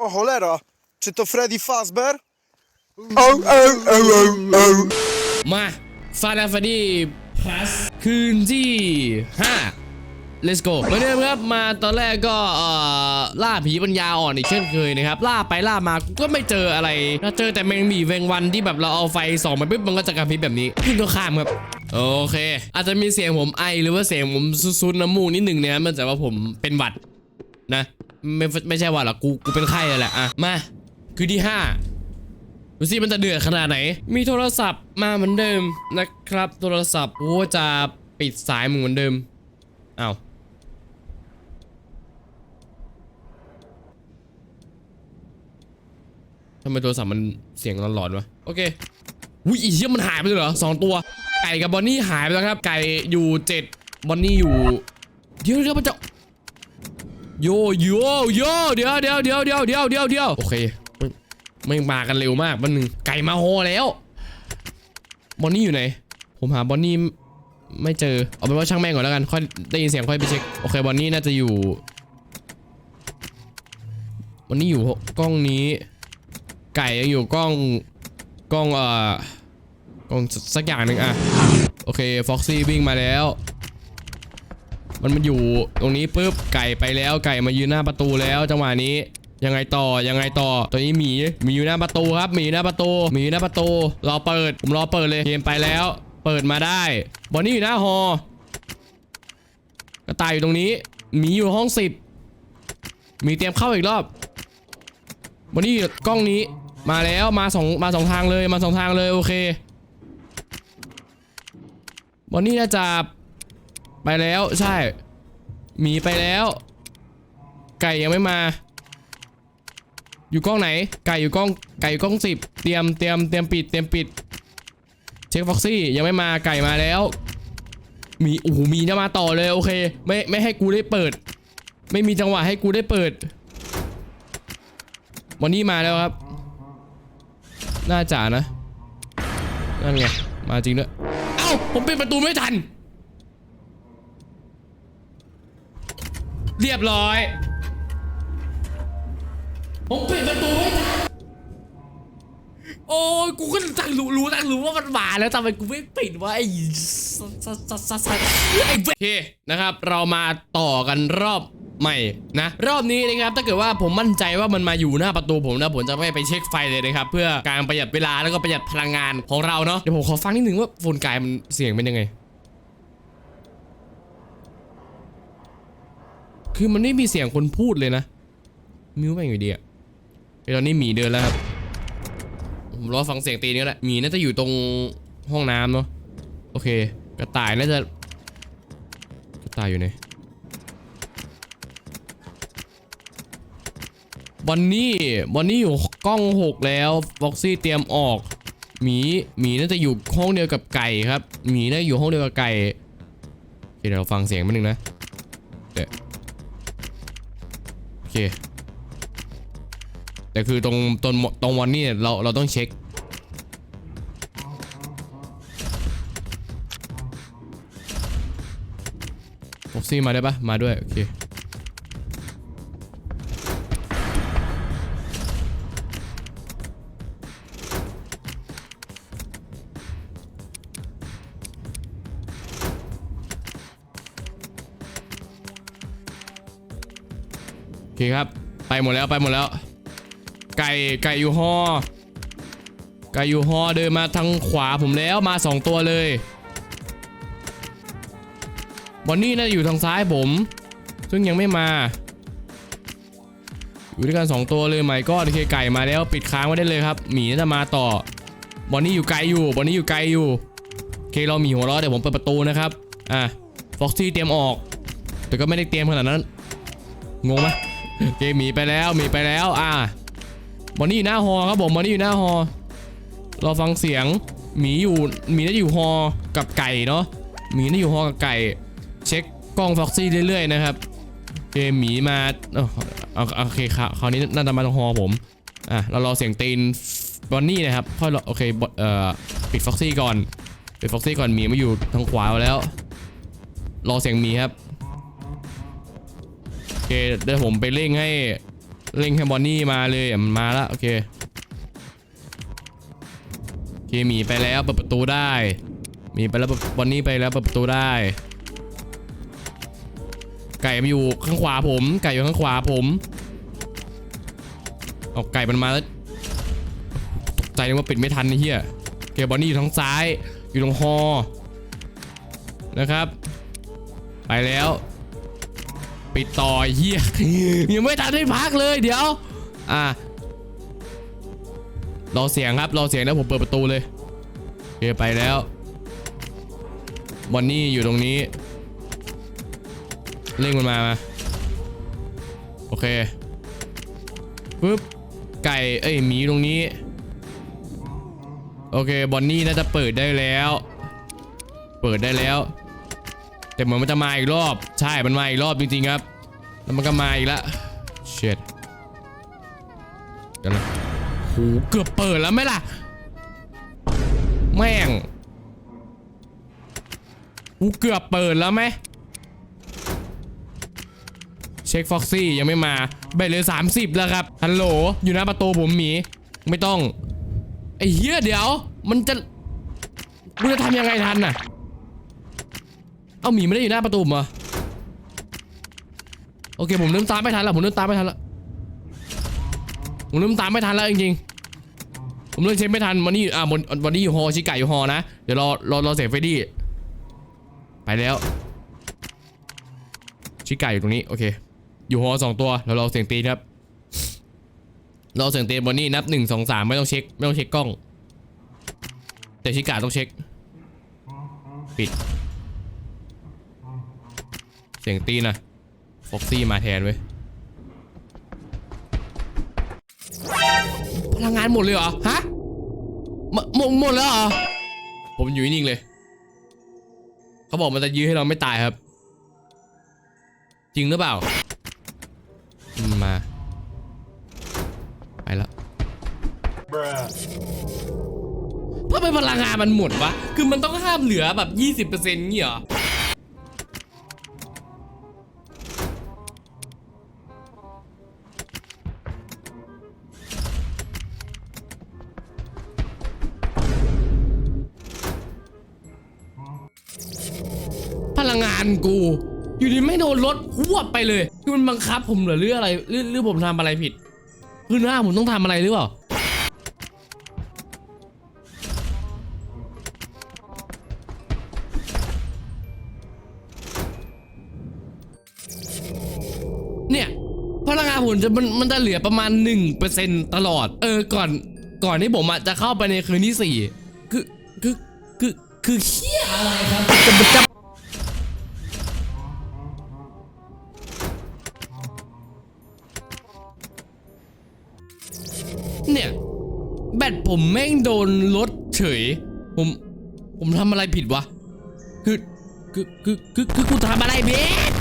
O cholera, czy to Freddy Fazbear? O, o, o, o, o. มาฟาดาฟาดี้ plus คืนที่5 let's go เหมือนเดิมครับมาตอนแรกก็เอ่อล่าผีปัญญาอ่อนอีกเช่นเคยนะครับ ล่าไปล่ามากูก็ไม่เจออะไรถ้าเจอแต่แมงมีแมงวันที่แบบเราเอาไฟส่องไปปุ๊บมันก็จะกระพริบแบบนี้ขึ้นตัวข้ามครับ โอเค อาจจะมีเสียงผมไอหรือว่าเสียงผมซุดๆน้ำมูกนิดหนึ่งเนี่ยมันจะว่าผมเป็นหวัด นะไม่ไม่ใช่วัดหรอกกูกูเป็นไข้แหละอะมาคือที่ห้าดูสิมันจะเดือดขนาดไหน มีโทรศัพท์มาเหมือนเดิมนะครับ โทรศัพท์โอ้จะปิดสายมึงเหมือนเดิมอ้าวทำไมโทรศัพท์มันเสียงหลอนๆวะโอเคอุ้ยอีเชี่ยมันหายไปเลยเหรอสองตัว ไก่กับบอนนี่หายไปแล้วครับ ไก่อยู่เจ็ดบอนนี่อยู่ เดี๋ยวเดี๋ยวมันจะ โยโยโยเดี๋ยวเดี๋ยวเดี๋ยวเดี๋ยวเดี๋ยวเดี๋ยวเดี๋ยวโอเคไม่มากันเร็วมากมันหนึ่งไก่มาโฮแล้วบอนนี่อยู่ไหน ผมหาบอนนี่ไม่เจอเอาเป็นว่าช่างแม่งก่อนแล้วกันค่อยได้ยินเสียงค่อยไปเช็คโอเคบอนนี่น่าจะอยู่บอนนี่อยู่กล้องนี้ ไก่ยังอยู่กล้องกล้องเอ่อกล้องสักอย่างหนึ่งอะโอเคฟ็อกซี่วิ่งมาแล้ว มันมาอยู่ตรงนี้ปุ๊บไก่ไปแล้วไก่มายืนหน้าประตูแล้วจังหวะนี้ยังไงต่อยังไงต่อตัวนี้หมีหมีอยู่หน้าประตูครับหมีหน้าประตูหมีหน้าประตูรอเปิดผมรอเปิดเลยเกมไปแล้ว เปิดมาได้บอนนี่อยู่หน้าฮอกระต่ายอยู่ตรงนี้หมีอยู่ห้องสิบหมีเตรียมเข้าอีกรอบบอนนี่กล้องนี้มาแล้วมาสองมาสองทางเลยมาสองทางเลยโอเคบอนนี่น่าจะ ไปแล้วใช่หมีไปแล้ว ไก่ยังไม่มา อยู่กล้องไหน ไก่อยู่กล้องไก่อยู่กล้องสิบเตรียมเตรียมเตรียมปิดเตรียมปิด เช็คฟ็อกซี่ยังไม่มาไก่มาแล้วมีโอ้โหมีจะมาต่อเลยโอเค ไม่ไม่ให้กูได้เปิด ไม่มีจังหวะให้กูได้เปิดวันนี้มาแล้วครับ น่าจะนะ นั่นไง มาจริงด้วย เอ้า ผมปิดประตูไม่ทัน เรียบร้อย ผมปิดประตูไม่ทันโอ้ยกูก็ตั้งรู้รู้ตั้งรู้ว่ามันมาแล้วทำไมกูไม่ปิดวะไอ้สัสสัสสัสสัสไอ้เว้ยโอเคนะครับ เรามาต่อกันรอบใหม่นะรอบนี้นะครับถ้าเกิดว่าผมมั่นใจว่ามันมาอยู่หน้าประตูผมนะผมจะไม่ไปเช็คไฟเลยนะครับเพื่อการประหยัดเวลาแล้วก็ประหยัดพลังงานของเราเนาะเดี๋ยวผมขอฟังนิดนึงว่าโฟนกายมันเสียงเป็นยังไง คือมันไม่มีเสียงคนพูดเลยนะ มิวแม่งอยู่ดีอะไอตอนนี้หมีเดินแล้วครับ ผมรอฟังเสียงตีนี้แหละ หมีน่าจะอยู่ตรงห้องน้ำเนาะ โอเค กระต่ายน่าจะ กระต่ายอยู่ไหน บอนนี่ บอนนี่อยู่กล้องหกแล้วฟ็อกซี่เตรียมออก หมี หมีน่าจะอยู่ห้องเดียวกับไก่ครับ หมีน่าอยู่ห้องเดียวกับไก่เดี๋ยวเราฟังเสียงมันหนึ่งนะเดี๋ยวโอ เค แต่คือตรงตรงตรงวันนี้เนี่ยเราเราต้องเช็ค ฟ็อกซี่มาได้ปะมาด้วย โอเค เคครับ ไปหมดแล้วไปหมดแล้ว ไก่ไก่อยู่ฮอไก่อยู่ฮอเดินมาทางขวาผมแล้วมาสองตัวเลยบอนนี่น่าจะอยู่ทางซ้ายผม ซึ่งยังไม่มา อยู่ด้วยกันสองตัวเลยไหมก็โอเคไก่มาแล้วปิดค้างไว้ได้เลยครับหมีน่าจะมาต่อบอนนี่อยู่ไกลอยู่บอนนี่อยู่ไกลอยู่โอเคเราหมีหัวเราะเดี๋ยวผมเปิดประตูนะครับอะฟ็อกซี่เตรียมออก แต่ก็ไม่ได้เตรียมขนาดนั้น งงไหม เคหมีไปแล้วหมีไปแล้ว อะบอนนี่อยู่หน้าฮอครับผมบอนนี่อยู่หน้าฮอรอฟังเสียงหมีอยู่หมีน่าอยู่ฮอกับไก่เนาะหมีน่าอยู่ฮอกับไก่ เช็คกล้องฟ็อกซี่เรื่อยๆนะครับโอเคหมีมาเอาโอเคครับคราวนี้น่าจะมาตรงฮอผมอะเรารอเสียงตีนบอนนี่นะครับค่อยรอโอเคเอ่อปิดฟ็อกซี่ก่อนปิดฟ็อกซี่ก่อนหมีมาอยู่ทางขวาแล้ว รอเสียงหมีครับ เคเดี๋ยวผมไปเร่งให้เร่งให้บอนนี่มาเลยมันมาแล้วโอเคโอเคหมีไปแล้วเปิดประตูได้หมีไปแล้วบอนนี่ไปแล้วเปิดประตูได้ ไก่มาอยู่ข้างขวาผม ไก่อยู่ข้างขวาผมเอาไก่มันมาแล้วตกใจนึกว่าปิดไม่ทันไอ้เหี้ยโอเคบอนนี่อยู่ทางซ้าย อยู่ตรงฮอนะครับ ไปแล้ว ปิดต่อไอ้เฮียยังไม่ทันได้พักเลยเดี๋ยว อะรอเสียงครับรอเสียงแล้วผมเปิดประตูเลยโอเคไปแล้วบอนนี่อยู่ตรงนี้เร่งมันมามาโอเคปึ๊บไก่เอ้ยหมีตรงนี้ โอเคบอนนี่น่าจะเปิดได้แล้ว เปิดได้แล้ว แต่เหมือนมันจะมาอีกรอบ ใช่มันมาอีกรอบจริงๆครับ แล้วมันก็มาอีกแล้วเช็ดเดี๋ยวนะโหเกือบเปิดแล้วไหมล่ะ แม่งกูเกือบเปิดแล้วไหมเช็คฟ็อกซี่ยังไม่มาใบเหลือ30แล้วครับฮัลโหลอยู่หน้าประตูผมหมี ไม่ต้องไอ้เหี้ยเดี๋ยว มันจะมึงจะทำยังไงทันน่ะ เอาหมีไม่ได้อยู่หน้าประตูมเหรอโอเคผมเริ่มตามไม่ทันแล้วผมเริ่มตามไม่ทันแล้วผมเริ่มตามไม่ทันแล้วจริงๆผมเริ่มเช็คไม่ทันวันนี้อ่าวันวันนี้อยู่ฮอชิกะอยู่ฮอนะเดี๋ยวรอรอรอเสียงเฟรดดี้ไปแล้วชิกะอยู่ตรงนี้โอเค อยู่ฮอสองตัวแล้วรอเสียงตีครับรอเสียงตีวันนี้นับหนึ่งสองสามไม่ต้องเช็คไม่ต้องเช็คกล้อง แต่ชิกะต้องเช็ค ปิด สียงตีนะฟ็อกซี่มาแทนเว้ยพลังงานหมดเลยเหรอ ฮะ หมดหมดแล้วเหรอ ผมอยู่นิ่งเลย เขาบอกมันจะยื้อให้เราไม่ตายครับ จริงหรือเปล่า มา ไปแล้วทำไมพลังงานมันหมดวะ คือมันต้องห้ามเหลือแบบ 20%งี้เหรอานกู อยู่ดีไม่โดนลดหวบไปเลยคือมันบังคับผมเหรือหรืออะไรหรือหรือผมทำอะไรผิดคือหน้าผมต้องทำอะไรหรือเปล่าเนี่ยพลังงานผมจะมันมันจะเหลือประมาณ 1%ตลอด เออก่อนก่อนที่ผมอะจะเข้าไปในคืนที่สี่คือคือคือคือเฮียอะไรครับจะจะ ผมแม่งโดนรถเฉย ผม ผมทำอะไรผิดวะ คือ คือ คือ คือ คือกูทำอะไรผิด